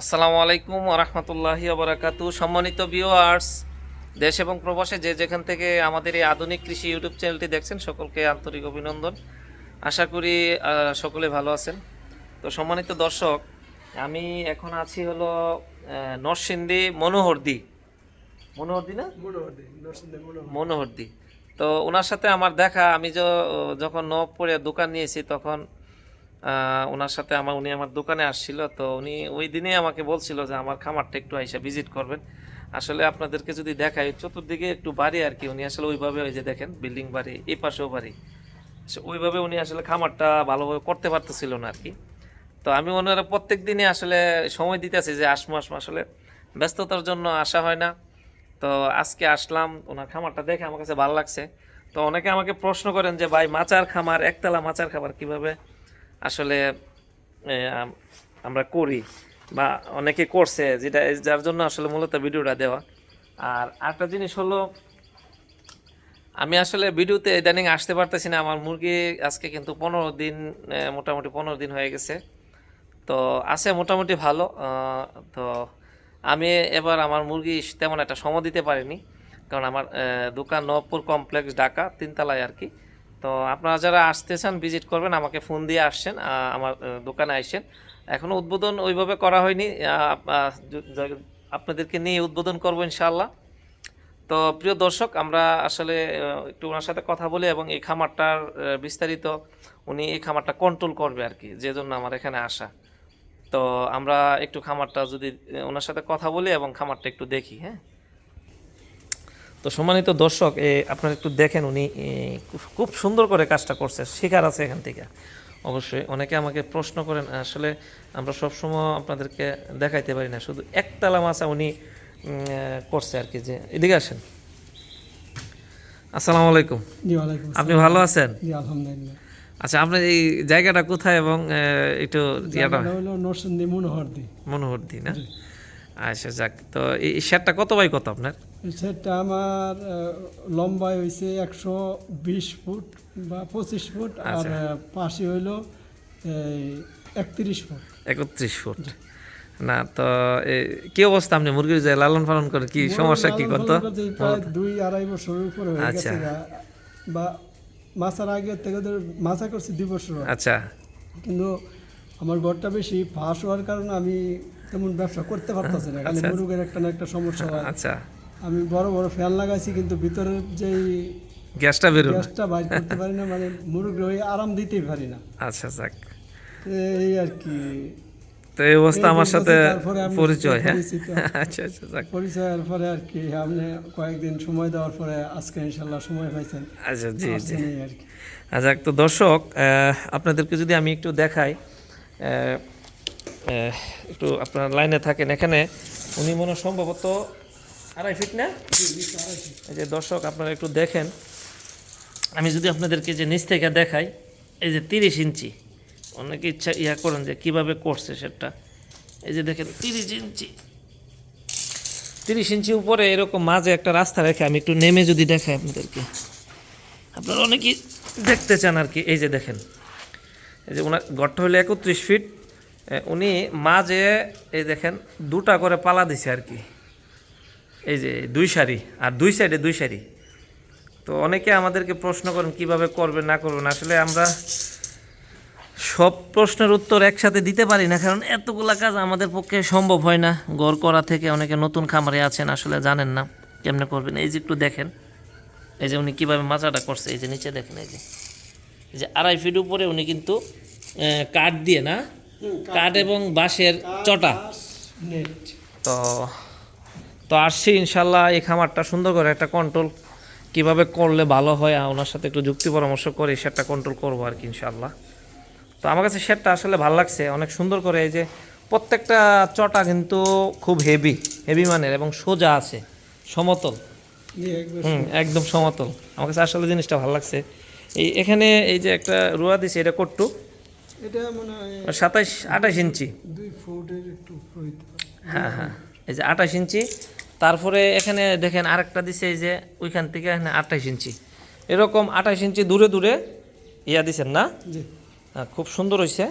আসসালামু আলাইকুম রহমতুল্লাহি আবরাকাতু সম্মানিত ভিউয়ার্স দেশ এবং প্রবাসে যে যেখান থেকে আমাদের এই আধুনিক কৃষি ইউটিউব চ্যানেলটি দেখছেন সকলকে আন্তরিক অভিনন্দন। আশা করি সকলে ভালো আছেন। তো সম্মানিত দর্শক আমি এখন আছি হলো নরসিংদী মনোহরদি। মনোহরদি না? মনোহরদি তো ওনার সাথে আমার দেখা আমি যখন নবপুরে দোকান নিয়েছি তখন ওনার সাথে আমার উনি আমার দোকানে আসছিল, তো উনি ওই দিনে আমাকে বলছিল যে আমার খামারটা একটু আইসা ভিজিট করবেন। আসলে আপনাদেরকে যদি দেখাই, চতুর্দিকে একটু বাড়ি আর কি, উনি আসলে ওইভাবে ওই যে দেখেন বিল্ডিং বাড়ি, এই পাশেও বাড়ি। ওইভাবে উনি আসলে খামারটা ভালোভাবে করতে পারতেছিল না আর কি। তো আমি ওনারা প্রত্যেক দিনে আসলে সময় দিতেছি যে আসমো আসমো, আসলে ব্যস্ততার জন্য আসা হয় না। তো আজকে আসলাম, ওনার খামারটা দেখে আমার কাছে ভালো লাগছে। তো অনেকে আমাকে প্রশ্ন করেন যে, ভাই, মাচার খামার, একতলা মাচার খাবার কীভাবে আসলে আমরা করি বা অনেকে করছে যেটা, যার জন্য আসলে মূলত ভিডিওটা দেওয়া। আর একটা জিনিস হলো, আমি আসলে ভিডিওতে ইদানিং আসতে পারতেছি না। আমার মুরগি আজকে কিন্তু পনেরো দিন মোটামুটি পনেরো দিন হয়ে গেছে। তো আছে মোটামুটি ভালো তো আমি এবার আমার মুরগি তেমন একটা সময় দিতে পারিনি। কারণ আমার দোকান নবপুর কমপ্লেক্স, ঢাকা, তিনতলায় আর কি। তো আপনারা যারা আসতে চান ভিজিট করবেন, আমাকে ফোন দিয়ে আসছেন আমার দোকানে আসছেন এখনও উদ্বোধন ওইভাবে করা হয়নি আপনাদেরকে নিয়ে উদ্বোধন করব ইনশাল্লাহ তো প্রিয় দর্শক, আমরা আসলে একটু ওনার সাথে কথা বলি এবং এই খামারটার বিস্তারিত উনি এই খামারটা কন্ট্রোল করবে আর কি, যে জন্য আমার এখানে আসা। তো আমরা একটু খামারটা যদি ওনার সাথে কথা বলি এবং খামারটা একটু দেখি হ্যাঁ? তো সম্মানিত দর্শক আপনারা একটু দেখেন উনি খুব- সুন্দর করে কাজটা করছে শেখার আছে এখান থেকে। অবশ্যই অনেকে আমাকে প্রশ্ন করেন আসলে আমরা সবসময় আপনাদেরকে দেখাইতে পারি না শুধু একতলা মাছা উনি করছে আর কি যে এদিকে আসেন। আসসালামু আলাইকুম। আপনি ভালো আছেন? আচ্ছা আপনার এই জায়গাটা কোথায় এবং একটু মনোহরদি। মনোহর দি না আচ্ছা যাক। তো এই শেয়ারটা কত বাই কত আপনার? সেটা আমার লম্বায় হয়েছে একশো বিশ ফুট বা পঁচিশ ফুট আর আচ্ছা। পাশে হইল একত্রিশ ফুট। একত্রিশ ফুট। না তো কি অবস্থা আপনি? মুরগির যে লালন পালন করে কি সমস্যা কি কত করতে? দুই আড়াই বছরের উপরে হয়ে আচ্ছা। গেছে বা মাছার আগে থেকে মাছা করছি দুই বছর। আচ্ছা। কিন্তু আমার ঘরটা বেশি ফাঁস হওয়ার কারণে আমি তেমন ব্যবসা করতে পারতেছি না খালি আচ্ছা। মুরগের একটা না একটা সমস্যা হয়। আচ্ছা। আমি বড় বড় ফ্যান লাগাইছি কিন্তু ভিতরের যেই গ্যাসটা বেরোন গ্যাসটা বাইর করতে পারি না মানে মুরগি ওই আরাম দিতেই পারি না। আচ্ছা যাক। এই আর কি। তো এই অবস্থা আমার সাথে পরিচয় হ্যাঁ? আচ্ছা আচ্ছা যাক। পরিচয় পরিচয়ের পরে আর কি আপনি কয়েকদিন সময় দেওয়ার পরে আজকে ইনশাল্লাহ সময় পাইছেন। আচ্ছা জি জি। আর কি। আচ্ছা তো দর্শক আপনাদেরকে যদি আমি একটু দেখাই একটু আপনার লাইনে থাকেন এখানে। উনি মনে সম্ভবত আড়াই ফিট না? এই যে দর্শক, আপনারা একটু দেখেন। আমি যদি আপনাদেরকে যে নিচ থেকে দেখাই, এই যে তিরিশ ইঞ্চি, অনেকে ইচ্ছা ইয়া করেন যে কীভাবে করছে সেটা এই যে দেখেন, তিরিশ ইঞ্চি। তিরিশ ইঞ্চি উপরে এরকম মাঝে একটা রাস্তা রেখে আমি একটু নেমে যদি দেখাই আপনাদেরকে। আপনারা অনেকেই দেখতে চান আর কি। এই যে দেখেন, এই যে ওনার ঘরটা হলো একত্রিশ ফিট উনি মাঝে, এই দেখেন, দুটা করে পালা দিছে আর কি। এই যে, দুই সারি, আর দুই সাইডে দুই সারি। তো অনেকে আমাদেরকে প্রশ্ন করেন, কীভাবে করবেন না করবেন আসলে আমরা সব প্রশ্নের উত্তর একসাথে দিতে পারি না, কারণ এতগুলা কাজ আমাদের পক্ষে সম্ভব হয় না। গড় করা থেকে অনেকে নতুন খামারে আছেন, আসলে জানেন না কেমনে করবেন। এই যে একটু দেখেন, এই যে উনি কীভাবে মাচাটা করছে, এই যে নিচে দেখেন, এই যে। এই যে আড়াই ফিট উপরে উনি কিন্তু কাঠ দিয়ে না কাঠ এবং বাঁশের চটা। তো তো আসছি ইনশাল্লাহ এই খামারটা সুন্দর করে একটা কন্ট্রোল কীভাবে করলে ভালো হয় আর ওনার সাথে একটু যুক্তি পরামর্শ করে সেটা কন্ট্রোল করব আর কি ইনশাল্লাহ। তো আমার কাছে শেডটা আসলে ভালো লাগছে অনেক সুন্দর করে এই যে প্রত্যেকটা চটা কিন্তু খুব হেভি হেভি মানের এবং সোজা আছে সমতল। হুম একদম সমতল। আমার কাছে আসলে জিনিসটা ভালো লাগছে। এই এখানে এই যে একটা রুয়া দিছে এটা কট্টু। এটা মনে ইঞ্চি। দুই ফুটের একটু হইতে হ্যাঁ হ্যাঁ। এই যে আঠাশ ইঞ্চি তারপরে এখানে দেখেন আরেকটা দিছে এই যে ওইখান থেকে এখানে আঠাশ ইঞ্চি। এরকম আঠাশ ইঞ্চি দূরে দূরে ইয়া দিছেন না? জি। হ্যাঁ, খুব সুন্দর হয়েছে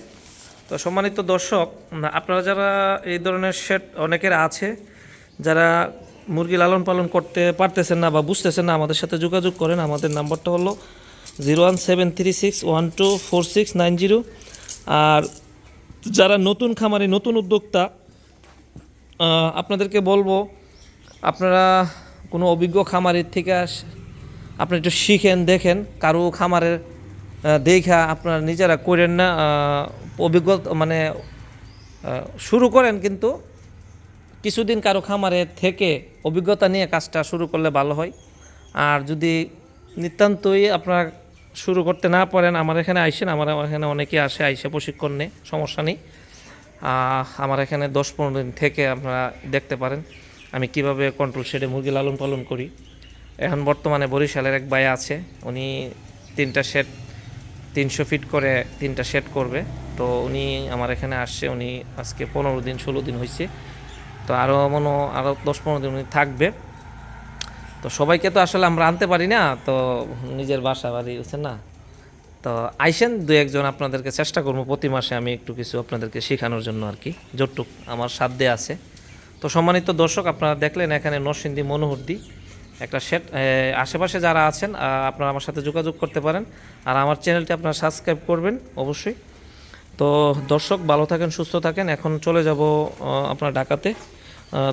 তো সম্মানিত দর্শক আপনারা যারা এই ধরনের শেড অনেকের আছে যারা মুরগি লালন পালন করতে পারতেছেন না বা বুঝতেছেন না আমাদের সাথে যোগাযোগ করেন। আমাদের নাম্বারটা হলো zero one seven three six one two four six nine zero. আর যারা নতুন খামারি, নতুন উদ্যোক্তা আপনাদেরকে বলব, আপনারা কোনো অভিজ্ঞ খামারের থেকে আপনি একটু শিখেন, দেখেন, কারও খামারের দেখা আপনারা নিজেরা করেন না অভিজ্ঞতা মানে শুরু করেন কিন্তু কিছুদিন কারও খামারে থেকে অভিজ্ঞতা নিয়ে কাজটা শুরু করলে ভালো হয়। আর যদি নিতান্তই আপনারা শুরু করতে না পারেন, আমার এখানে আইসেন, আমার এখানে অনেকে আসে, আইসে প্রশিক্ষণ নেই সমস্যা নেই। আমার এখানে দশ পনেরো দিন থেকে আপনারা দেখতে পারেন, আমি কীভাবে কন্ট্রোল শেডে মুরগি লালন পালন করি। এখন বর্তমানে বরিশালের এক ভাই আছে, উনি তিনটা শেড তিনশো ফিট করে তিনটা শেড করবে। তো উনি আমার এখানে আসছে, উনি আজকে পনেরো দিন, ষোলো দিন হয়েছে তো আরও মনে আরও দশ পনেরো দিন উনি থাকবে। তো সবাইকে তো আসলে আমরা আনতে পারি না, তো নিজের বাসা বাড়ি হচ্ছে না? তো আইসেন দু একজন আপনাদেরকে চেষ্টা করব, প্রতি মাসে আমি একটু কিছু আপনাদেরকে শেখানোর জন্য আর কি, যতটুক আমার সাধ্যে আছে। তো সম্মানিত দর্শক, আপনারা দেখলেন এখানে নরসিংদী মনোহরদি, একটা সেট আশেপাশে যারা আছেন আপনারা আমার সাথে যোগাযোগ করতে পারেন, আর আমার চ্যানেলটি আপনারা সাবস্ক্রাইব করবেন অবশ্যই। তো দর্শক, ভালো থাকেন, সুস্থ থাকেন, এখন চলে যাব আপনার ঢাকাতে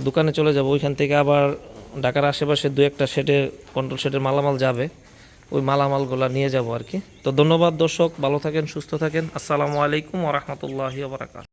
দোকানে চলে যাব, ওইখান থেকে আবার ঢাকার আশেপাশে দু একটা শেডে কন্ট্রোল সেটের মালামাল যাবে, ওই মালামালগুলো নিয়ে যাব আর কি। তো ধন্যবাদ দর্শক, ভালো থাকেন, সুস্থ থাকেন। আসসালামু আলাইকুম ওরহমতুল্লাহ বারাকাত